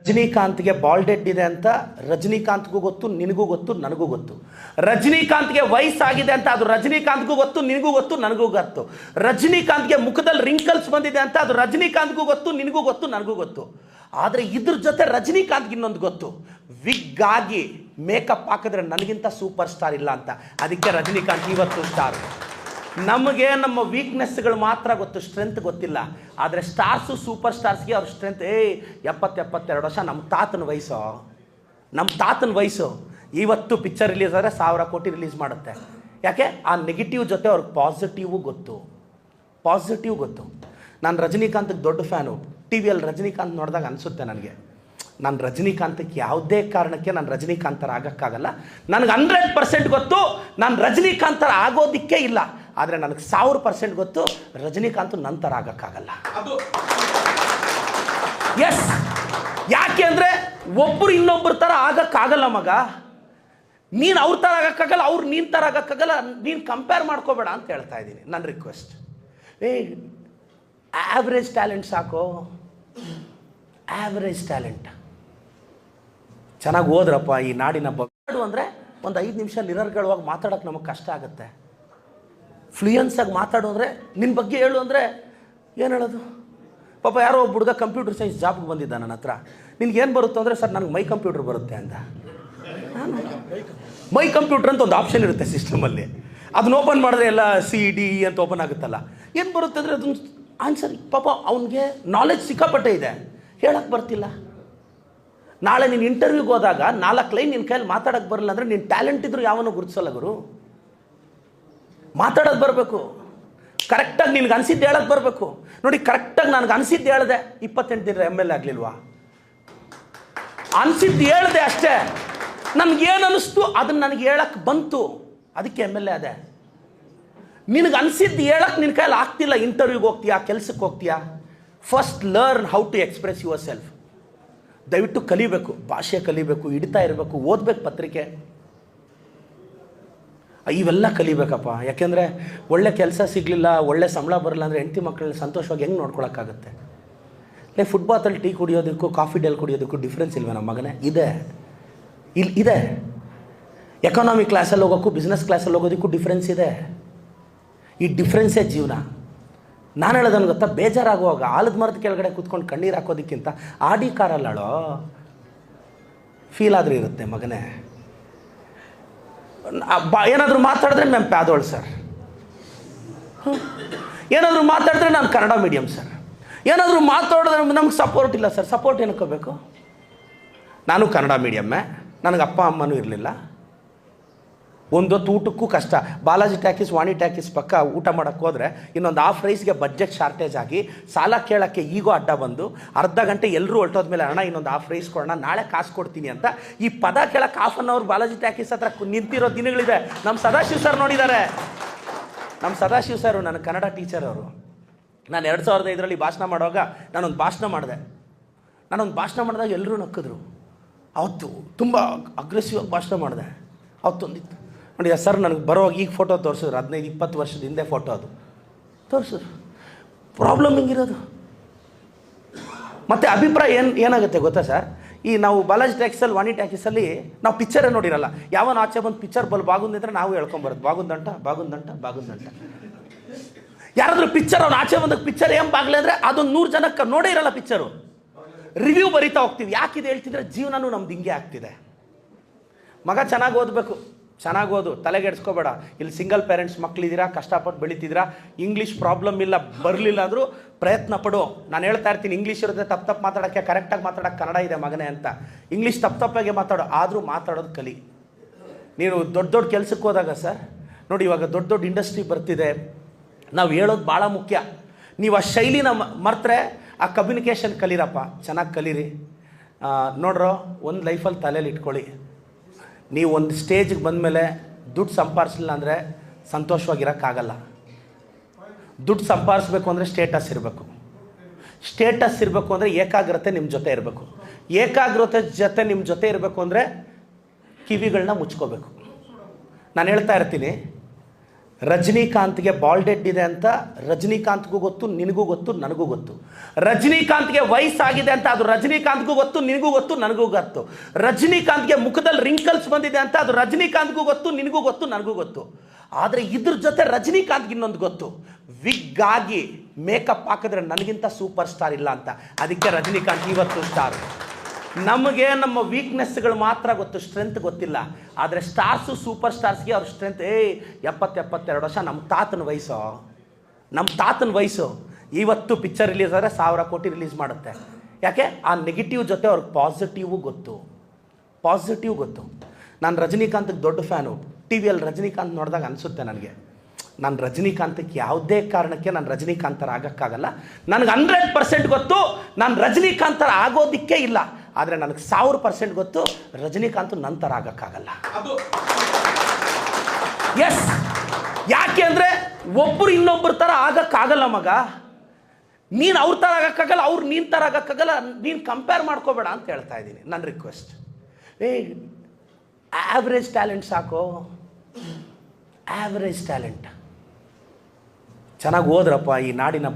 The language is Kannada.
ರಜನಿಕಾಂತ್ಗೆ ಬಾಲ್ಡೆಡ್ ಇದೆ ಅಂತ ರಜನಿಕಾಂತ್ಗೂ ಗೊತ್ತು, ನಿನಗೂ ಗೊತ್ತು, ನನಗೂ ಗೊತ್ತು. ರಜನಿಕಾಂತ್ಗೆ ವಯಸ್ಸಾಗಿದೆ ಅಂತ ಅದು ರಜನಿಕಾಂತ್ಗೂ ಗೊತ್ತು, ನಿನಗೂ ಗೊತ್ತು, ನನಗೂ ಗೊತ್ತು. ರಜನಿಕಾಂತ್ಗೆ ಮುಖದಲ್ಲಿ ರಿಂಕಲ್ಸ್ ಬಂದಿದೆ ಅಂತ ಅದು ರಜನಿಕಾಂತ್ಗೂ ಗೊತ್ತು, ನಿನಗೂ ಗೊತ್ತು, ನನಗೂ ಗೊತ್ತು. ಆದರೆ ಇದ್ರ ಜೊತೆ ರಜನಿಕಾಂತ್ಗೆ ಇನ್ನೊಂದು ಗೊತ್ತು. ವಿಗ್ ಆಗಿ ಮೇಕಪ್ ಹಾಕಿದ್ರೆ ನನಗಿಂತ ಸೂಪರ್ ಸ್ಟಾರ್ ಇಲ್ಲ ಅಂತ. ಅದಕ್ಕೆ ರಜನಿಕಾಂತ್ ಇವತ್ತು ಸ್ಟಾರ್ ನಮಗೆ ನಮ್ಮ ವೀಕ್ನೆಸ್ಗಳು ಮಾತ್ರ ಗೊತ್ತು ಸ್ಟ್ರೆಂತ್ ಗೊತ್ತಿಲ್ಲ. ಆದರೆ ಸ್ಟಾರ್ಸು ಸೂಪರ್ ಸ್ಟಾರ್ಸ್ಗೆ ಅವ್ರ ಸ್ಟ್ರೆಂತ್ ಏ ಎಪ್ಪತ್ತು ಎಪ್ಪತ್ತೆರಡು ವರ್ಷ ನಮ್ಮ ತಾತನ ವಯಸ್ಸು. ನಮ್ಮ ತಾತನ ವಯಸ್ಸು. ಇವತ್ತು ಪಿಕ್ಚರ್ ರಿಲೀಸ್ ಆದರೆ ಸಾವಿರ ಕೋಟಿ ರಿಲೀಸ್ ಮಾಡುತ್ತೆ. ಯಾಕೆ? ಆ ನೆಗೆಟಿವ್ ಜೊತೆ ಅವ್ರಿಗೆ ಪಾಸಿಟಿವ್ ಗೊತ್ತು. ಪಾಸಿಟಿವ್ ಗೊತ್ತು. ನಾನು ರಜನಿಕಾಂತ್ಗೆ ದೊಡ್ಡ ಫ್ಯಾನು. ಟಿ ವಿಯಲ್ಲಿ ರಜನಿಕಾಂತ್ ನೋಡಿದಾಗ ಅನಿಸುತ್ತೆ ನನಗೆ. ನಾನು ರಜನಿಕಾಂತಕ್ಕೆ ಯಾವುದೇ ಕಾರಣಕ್ಕೆ ನಾನು ರಜನಿಕಾಂತರ ಆಗೋಕ್ಕಾಗಲ್ಲ ನನಗೆ ಹಂಡ್ರೆಡ್ ಪರ್ಸೆಂಟ್ ಗೊತ್ತು. ನಾನು ರಜನಿಕಾಂತರ ಆಗೋದಿಕ್ಕೇ ಇಲ್ಲ. ಆದರೆ ನನಗೆ ಸಾವಿರ ಪರ್ಸೆಂಟ್ ಗೊತ್ತು ರಜನಿಕಾಂತ್ ನಂತರ ಆಗೋಕ್ಕಾಗಲ್ಲ. ಎಸ್ ಯಾಕೆ ಅಂದರೆ ಒಬ್ಬರು ಇನ್ನೊಬ್ಬರ ಥರ ಆಗೋಕ್ಕಾಗಲ್ಲ ಮಗ. ನೀನು ಅವ್ರ ಥರ ಆಗೋಕ್ಕಾಗಲ್ಲ ಅವ್ರು ನೀನು ಥರ ಆಗೋಕ್ಕಾಗಲ್ಲ ನೀನು ಕಂಪೇರ್ ಮಾಡ್ಕೋಬೇಡ ಅಂತ ಹೇಳ್ತಾ ಇದ್ದೀನಿ ನನ್ನ ರಿಕ್ವೆಸ್ಟ್ ಏ ಆವ್ರೇಜ್ ಟ್ಯಾಲೆಂಟ್ ಸಾಕು? ಆವ್ರೇಜ್ ಟ್ಯಾಲೆಂಟ್ ಚೆನ್ನಾಗಿ ಓದ್ರಪ್ಪ ಈ ನಾಡಿನ ಬಗ್ಗೆ. ಅಂದರೆ ಒಂದು ಐದು ನಿಮಿಷ ನಿರರ್ಗಳವಾಗಿ ಮಾತಾಡೋಕ್ಕೆ ನಮಗೆ ಕಷ್ಟ ಆಗುತ್ತೆ. ಫ್ಲೂಯೆನ್ಸಾಗಿ ಮಾತಾಡು ಅಂದರೆ ನಿನ್ನ ಬಗ್ಗೆ ಹೇಳು ಅಂದರೆ ಏನು ಹೇಳೋದು? ಪಾಪ ಯಾರೋ ಒಬ್ಬ ಹುಡುಗ ಕಂಪ್ಯೂಟರ್ ಸೈನ್ಸ್ ಜಾಬ್ಗೆ ಬಂದಿದ್ದ ನನ್ನ ಹತ್ರ. ನಿನ್ಗೇನು ಬರುತ್ತೆ ಅಂದರೆ, ಸರ್ ನನಗೆ ಮೈ ಕಂಪ್ಯೂಟರ್ ಬರುತ್ತೆ ಅಂತ. ಮೈ ಕಂಪ್ಯೂಟರ್ ಅಂತ ಒಂದು ಆಪ್ಷನ್ ಇರುತ್ತೆ ಸಿಸ್ಟಮಲ್ಲಿ ಅದನ್ನ ಓಪನ್ ಮಾಡಿದ್ರೆ ಎಲ್ಲ ಸಿ ಡಿ ಇ ಅಂತ ಓಪನ್ ಆಗುತ್ತಲ್ಲ. ಏನು ಬರುತ್ತೆ ಅಂದರೆ, ಅದೊಂದು ಆನ್ಸರ್ ಪಾಪ ಅವನಿಗೆ ನಾಲೆಜ್ ಸಿಕ್ಕಾಪಟ್ಟೆ ಇದೆ. ಹೇಳಕ್ಕೆ ಬರ್ತಿಲ್ಲ. ನಾಳೆ ನೀನು ಇಂಟರ್ವ್ಯೂಗೆ ಹೋದಾಗ ನಾಲ್ಕು ಲೈನ್ ನಿನ್ನ ಕೈಯಲ್ಲಿ ಮಾತಾಡೋಕ್ಕೆ ಬರಲ್ಲ ಅಂದರೆ ನಿನ್ನ ಟ್ಯಾಲೆಂಟ್ ಇದ್ರು ಯಾವನೂ ಗುರುತಿಸಲ್ಲ ಗುರು. ಮಾತಾಡೋದು ಬರಬೇಕು. ಕರೆಕ್ಟಾಗಿ ನಿನಗೆ ಅನಿಸಿದ್ದು ಹೇಳೋದು ಬರಬೇಕು. ನೋಡಿ, ಕರೆಕ್ಟಾಗಿ ನನಗೆ ಅನಿಸಿದ್ದು ಹೇಳಿದೆ, ಇಪ್ಪತ್ತೆಂಟು ದಿನ ಎಂ ಎಲ್ ಎ ಆಗಲಿಲ್ವಾ? ಅನಿಸಿದ್ದು ಹೇಳ್ದೆ ಅಷ್ಟೇ. ನನಗೇನು ಅನ್ನಿಸ್ತು ಅದನ್ನು ನನಗೆ ಹೇಳಕ್ಕೆ ಬಂತು. ಅದಕ್ಕೆ ಎಂ ಎಲ್ ಎ ಅದೇ ನಿನಗೆ ಅನಿಸಿದ್ದು ಹೇಳಕ್ಕೆ ನಿನ್ನ ಕೈಯಲ್ಲಿ ಆಗ್ತಿಲ್ಲ. ಇಂಟರ್ವ್ಯೂಗೆ ಹೋಗ್ತೀಯಾ? ಕೆಲಸಕ್ಕೆ ಹೋಗ್ತೀಯಾ? First learn how to express yourself ದಯವಿಟ್ಟು ಕಲಿಬೇಕು. ಭಾಷೆ ಕಲಿಬೇಕು, ಹಿಡಿತಾ ಇರಬೇಕು, ಓದಬೇಕು ಪತ್ರಿಕೆ. ಇವೆಲ್ಲ ಕಲಿಬೇಕಪ್ಪ. ಯಾಕೆಂದರೆ ಒಳ್ಳೆ ಕೆಲಸ ಸಿಗಲಿಲ್ಲ, ಒಳ್ಳೆ ಸಂಬಳ ಬರಲ್ಲ ಅಂದರೆ ಹೆಂಡತಿ ಮಕ್ಕಳನ್ನ ಸಂತೋಷವಾಗಿ ಹೆಂಗೆ ನೋಡ್ಕೊಳೋಕ್ಕಾಗತ್ತೆ? ಲೇ ಫುಟ್ಬಾತಲ್ಲಿ ಟೀ ಕುಡಿಯೋದಕ್ಕೂ ಕಾಫಿ ಡೇಲ್ ಕುಡಿಯೋದಕ್ಕೂ ಡಿಫ್ರೆನ್ಸ್ ಇಲ್ವೇ ನಮ್ಮ ಮಗನೇ? ಇದೆ. ಇಲ್ಲಿ ಇದೆ. ಎಕಾನಮಿ ಕ್ಲಾಸಲ್ಲಿ ಹೋಗೋಕ್ಕೂ ಬಿಸ್ನೆಸ್ ಕ್ಲಾಸಲ್ಲಿ ಹೋಗೋದಕ್ಕೂ ಡಿಫ್ರೆನ್ಸ್ ಇದೆ. ಈ ಡಿಫ್ರೆನ್ಸೇ ಜೀವನ. ನಾನು ಹೇಳೋದನ್ನು ಗೊತ್ತಾ? ಬೇಜಾರಾಗುವಾಗ ಆಲದ ಮರದ ಕೆಳಗಡೆ ಕೂತ್ಕೊಂಡು ಕಣ್ಣೀರು ಹಾಕೋದಕ್ಕಿಂತ ಆಡಿ ಕಾರಲ್ಲಾಳೋ? ಫೀಲ್ ಆದರೂ ಇರುತ್ತೆ ಮಗನೇ. ಏನಾದರೂ ಮಾತಾಡಿದ್ರೆ ಮ್ಯಾಮ್ ಪ್ಯಾದೋಳು ಸರ್. ಏನಾದರೂ ಮಾತಾಡಿದ್ರೆ ನಾನು ಕನ್ನಡ ಮೀಡಿಯಮ್ ಸರ್. ಏನಾದರೂ ಮಾತಾಡಿದ್ರೆ ನಮ್ಗೆ ಸಪೋರ್ಟ್ ಇಲ್ಲ ಸರ್. ಸಪೋರ್ಟ್ ಏನಕ್ಕೋಬೇಕು ನಾನು ಕನ್ನಡ ಮೀಡಿಯಮ್ಮೇ ನನಗೆ ಅಪ್ಪ, ಅಮ್ಮನೂ ಇರಲಿಲ್ಲ. ಒಂದೊತ್ತು ಊಟಕ್ಕೂ ಕಷ್ಟ. ಬಾಲಾಜಿ ಟ್ಯಾಕಿಸ್, ವಾಣಿ ಟ್ಯಾಕಿಸ್ ಪಕ್ಕ ಊಟ ಮಾಡೋಕ್ಕೆ ಹೋದರೆ ಇನ್ನೊಂದು ಹಾಫ್ ರೈಸ್ಗೆ ಬಜೆಟ್ ಶಾರ್ಟೇಜ್ ಆಗಿ ಸಾಲ ಕೇಳೋಕ್ಕೆ ಈಗೋ ಅಡ್ಡ ಬಂದು ಅರ್ಧ ಗಂಟೆ ಎಲ್ಲರೂ ಹೊರಟೋದ್ಮೇಲೆ ಅಣ್ಣ ಇನ್ನೊಂದು ಹಾಫ್ ರೈಸ್ ಕೊಡೋಣ, ನಾಳೆ ಕಾಸು ಕೊಡ್ತೀನಿ ಅಂತ ಈ ಪದ ಕೇಳಕ್ಕೆ half an hour Balaji talkies ಹತ್ರ ನಿಂತಿರೋ ದಿನಗಳಿದೆ. ನಮ್ಮ ಸದಾಶಿವ್ ಸರ್ ನೋಡಿದ್ದಾರೆ. ನಮ್ಮ ಸದಾಶಿವ್ ಸರ್ ನನ್ನ ಕನ್ನಡ ಟೀಚರ್ ಅವರು. ನಾನು ಎರಡು ಸಾವಿರದ ಐದರಲ್ಲಿ ಭಾಷಣ ಮಾಡುವಾಗ ನಾನೊಂದು ಭಾಷಣ ಮಾಡಿದೆ. ನಾನೊಂದು ಭಾಷಣ ಮಾಡಿದಾಗ ಎಲ್ಲರೂ ನಕ್ಕಿದ್ರು. ಅವತ್ತು ತುಂಬ ಅಗ್ರೆಸಿವ್ ಆಗಿ ಭಾಷಣ ಮಾಡಿದೆ. ಅವತ್ತೊಂದಿತ್ತು. ನೋಡಿ ಸರ್ ನನಗೆ ಬರೋವಾಗ ಈಗ ಫೋಟೋ ತೋರಿಸಿದ್ರು, ಹದಿನೈದು, ಇಪ್ಪತ್ತು ವರ್ಷದ ಹಿಂದೆ ಫೋಟೋ ಅದು. ತೋರಿಸಿದ್ರು. ಪ್ರಾಬ್ಲಮ್ ಹಿಂಗಿರೋದು? ಮತ್ತು ಅಭಿಪ್ರಾಯ ಏನು, ಏನಾಗುತ್ತೆ ಗೊತ್ತಾ ಸರ್? ಈ ನಾವು ಬಾಲಾಜಿ ಟ್ಯಾಕ್ಸಲ್ಲಿ ವಾಣಿ ಟ್ಯಾಕ್ಸಲ್ಲಿ ನಾವು ಪಿಕ್ಚರೇ ನೋಡಿರಲ್ಲ. ಯಾವನ ಆಚೆ ಬಂದು ಪಿಕ್ಚರ್ ಬಲ್ ಬಾಗುಂದಿದ್ರೆ ನಾವು ಹೇಳ್ಕೊಂಬರೋದು ಬಾಗುಂದಂಟ ಬಾಗುಂದಂಟ ಬಾಗುಂದಂಟ ಯಾರಾದರೂ ಪಿಕ್ಚರ್ ಅವ್ನು ಆಚೆ ಬಂದಾಗ ಪಿಕ್ಚರ್ ಏನು ಬಾಗ್ಲೆ ಅಂದರೆ ಅದೊಂದು ನೂರು ಜನಕ್ಕೆ ನೋಡೇ ಇರಲ್ಲ ಪಿಕ್ಚರು ರಿವ್ಯೂ ಬರಿತಾ ಹೋಗ್ತೀವಿ. ಯಾಕಿದೆ ಹೇಳ್ತಿದ್ರೆ ಜೀವನನೂ ನಮ್ದು ಹಿಂಗೆ ಆಗ್ತಿದೆ. ಮಗ ಚೆನ್ನಾಗಿ ಓದಬೇಕು. ಚೆನ್ನಾಗಿ ಓದು ತಲೆಗೆಡ್ಸ್ಕೋಬೇಡ. ಇಲ್ಲಿ ಸಿಂಗಲ್ ಪೇರೆಂಟ್ಸ್ ಮಕ್ಕಳಿದ್ದೀರಾ ಕಷ್ಟಪಟ್ಟು ಬೆಳೀತಿದ್ದೀರಾ ಇಂಗ್ಲೀಷ್ ಪ್ರಾಬ್ಲಮ್ ಇಲ್ಲ, ಬರಲಿಲ್ಲ ಅಂದರೂ ಪ್ರಯತ್ನ ಪಡು. ನಾನು ಹೇಳ್ತಾ ಇರ್ತೀನಿ ಇಂಗ್ಲೀಷ್ ಇರುತ್ತೆ, ತಪ್ಪು ತಪ್ಪು ಮಾತಾಡೋಕ್ಕೆ ಕರೆಕ್ಟಾಗಿ ಮಾತಾಡೋಕ್ಕೆ ಕನ್ನಡ ಇದೆ ಮಗನೇ ಅಂತ. ಇಂಗ್ಲೀಷ್ ತಪ್ಪು ತಪ್ಪಾಗೆ ಮಾತಾಡೋ, ಆದರೂ ಮಾತಾಡೋದು ಕಲಿ. ನೀನು ದೊಡ್ಡ ದೊಡ್ಡ ಕೆಲಸಕ್ಕೆ ಹೋದಾಗ ಸರ್, ನೋಡಿ ಇವಾಗ ದೊಡ್ಡ ದೊಡ್ಡ ಇಂಡಸ್ಟ್ರಿ ಬರ್ತಿದೆ. ನಾವು ಹೇಳೋದು ಭಾಳ ಮುಖ್ಯ. ನೀವು ಆ ಶೈಲಿನ ಮರ್ತರೆ ಆ ಕಮ್ಯುನಿಕೇಷನ್ ಕಲೀರಪ್ಪ. ಚೆನ್ನಾಗಿ ಕಲೀರಿ. ನೋಡ್ರೋ, ಒಂದು ಲೈಫಲ್ಲಿ ತಲೆಯಲ್ಲಿ ಇಟ್ಕೊಳ್ಳಿ. ನೀವು ಒಂದು ಸ್ಟೇಜಿಗೆ ಬಂದಮೇಲೆ ದುಡ್ಡು ಸಂಪಾದಿಸಲಿಲ್ಲ ಅಂದರೆ ಸಂತೋಷವಾಗಿರೋಕ್ಕಾಗಲ್ಲ. ದುಡ್ಡು ಸಂಪಾದಿಸ್ಬೇಕು ಅಂದರೆ ಸ್ಟೇಟಸ್ ಇರಬೇಕು. ಸ್ಟೇಟಸ್ ಇರಬೇಕು ಅಂದರೆ ಏಕಾಗ್ರತೆ ನಿಮ್ಮ ಜೊತೆ ಇರಬೇಕು. ಏಕಾಗ್ರತೆ ಜೊತೆ ನಿಮ್ಮ ಜೊತೆ ಇರಬೇಕು ಅಂದರೆ ಕಿವಿಗಳನ್ನ ಮುಚ್ಕೋಬೇಕು. ನಾನು ಹೇಳ್ತಾ ಇರ್ತೀನಿ ರಜನಿಕಾಂತ್ಗೆ ಬಾಲ್ಡೆಡ್ ಇದೆ ಅಂತ ರಜನಿಕಾಂತ್ಗೂ ಗೊತ್ತು, ನಿನಗೂ ಗೊತ್ತು, ನನಗೂ ಗೊತ್ತು. ರಜನಿಕಾಂತ್ಗೆ ವಯಸ್ಸಾಗಿದೆ ಅಂತ ಅದು ರಜನಿಕಾಂತ್ಗೂ ಗೊತ್ತು, ನಿನಗೂ ಗೊತ್ತು, ನನಗೂ ಗೊತ್ತು. ರಜನಿಕಾಂತ್ಗೆ ಮುಖದಲ್ಲಿ ರಿಂಕಲ್ಸ್ ಬಂದಿದೆ ಅಂತ ಅದು ರಜನಿಕಾಂತ್ಗೂ ಗೊತ್ತು, ನಿನಗೂ ಗೊತ್ತು, ನನಗೂ ಗೊತ್ತು. ಆದರೆ ಇದ್ರ ಜೊತೆ ರಜನಿಕಾಂತ್ಗೆ ಇನ್ನೊಂದು ಗೊತ್ತು. ವಿಗ್ ಆಗಿ ಮೇಕಪ್ ಹಾಕಿದ್ರೆ ನನಗಿಂತ ಸೂಪರ್ ಸ್ಟಾರ್ ಇಲ್ಲ ಅಂತ. ಅದಕ್ಕೆ ರಜನಿಕಾಂತ್ ಇವತ್ತು ಸ್ಟಾರ್ ನಮಗೆ ನಮ್ಮ ವೀಕ್ನೆಸ್ಗಳು ಮಾತ್ರ ಗೊತ್ತು ಸ್ಟ್ರೆಂತ್ ಗೊತ್ತಿಲ್ಲ. ಆದರೆ ಸ್ಟಾರ್ಸು ಸೂಪರ್ ಸ್ಟಾರ್ಸ್ಗೆ ಅವ್ರ ಸ್ಟ್ರೆಂತ್ ಏ ಎಪ್ಪತ್ತು ಎಪ್ಪತ್ತೆರಡು ವರ್ಷ ನಮ್ಮ ತಾತನ ವಯಸ್ಸು. ನಮ್ಮ ತಾತನ ವಯಸ್ಸು. ಇವತ್ತು ಪಿಕ್ಚರ್ ರಿಲೀಸ್ ಆದರೆ ಸಾವಿರ ಕೋಟಿ ರಿಲೀಸ್ ಮಾಡುತ್ತೆ. ಯಾಕೆ? ಆ ನೆಗೆಟಿವ್ ಜೊತೆ ಅವ್ರಿಗೆ ಪಾಸಿಟಿವ್ ಗೊತ್ತು. ಪಾಸಿಟಿವ್ ಗೊತ್ತು. ನಾನು ರಜನಿಕಾಂತ್ಗೆ ದೊಡ್ಡ ಫ್ಯಾನು ಟಿ ವಿಯಲ್ಲಿ ರಜನಿಕಾಂತ್ ನೋಡಿದಾಗ ಅನಿಸುತ್ತೆ ನನಗೆ. ನಾನು ರಜನಿಕಾಂತಕ್ಕೆ ಯಾವುದೇ ಕಾರಣಕ್ಕೆ ನಾನು ರಜನಿಕಾಂತರ ಆಗೋಕ್ಕಾಗಲ್ಲ ನನಗೆ ಹಂಡ್ರೆಡ್ ಪರ್ಸೆಂಟ್ ಗೊತ್ತು. ನಾನು ರಜನಿಕಾಂತರ ಆಗೋದಿಕ್ಕೆ ಇಲ್ಲ. ಆದರೆ ನನಗೆ ಸಾವಿರ ಪರ್ಸೆಂಟ್ ಗೊತ್ತು ರಜನಿಕಾಂತ್ ನಂತರ ಆಗೋಕ್ಕಾಗಲ್ಲ. ಅದು ಎಸ್ ಯಾಕೆ ಅಂದರೆ ಒಬ್ಬರು ಇನ್ನೊಬ್ಬರ ಥರ ಆಗೋಕ್ಕಾಗಲ್ಲ ಮಗ. ನೀನು ಅವ್ರ ಥರ ಆಗೋಕ್ಕಾಗಲ್ಲ ಅವ್ರು ನೀನು ಥರ ಆಗೋಕ್ಕಾಗಲ್ಲ ನೀನು ಕಂಪೇರ್ ಮಾಡ್ಕೋಬೇಡ ಅಂತ ಹೇಳ್ತಾ ಇದ್ದೀನಿ ನನ್ನ ರಿಕ್ವೆಸ್ಟ್ ಏ ಆವ್ರೇಜ್ ಟ್ಯಾಲೆಂಟ್ ಸಾಕು? ಆವ್ರೇಜ್ ಟ್ಯಾಲೆಂಟ್ ಚೆನ್ನಾಗಿ ಹೋದ್ರಪ್ಪ ಈ ನಾಡಿನ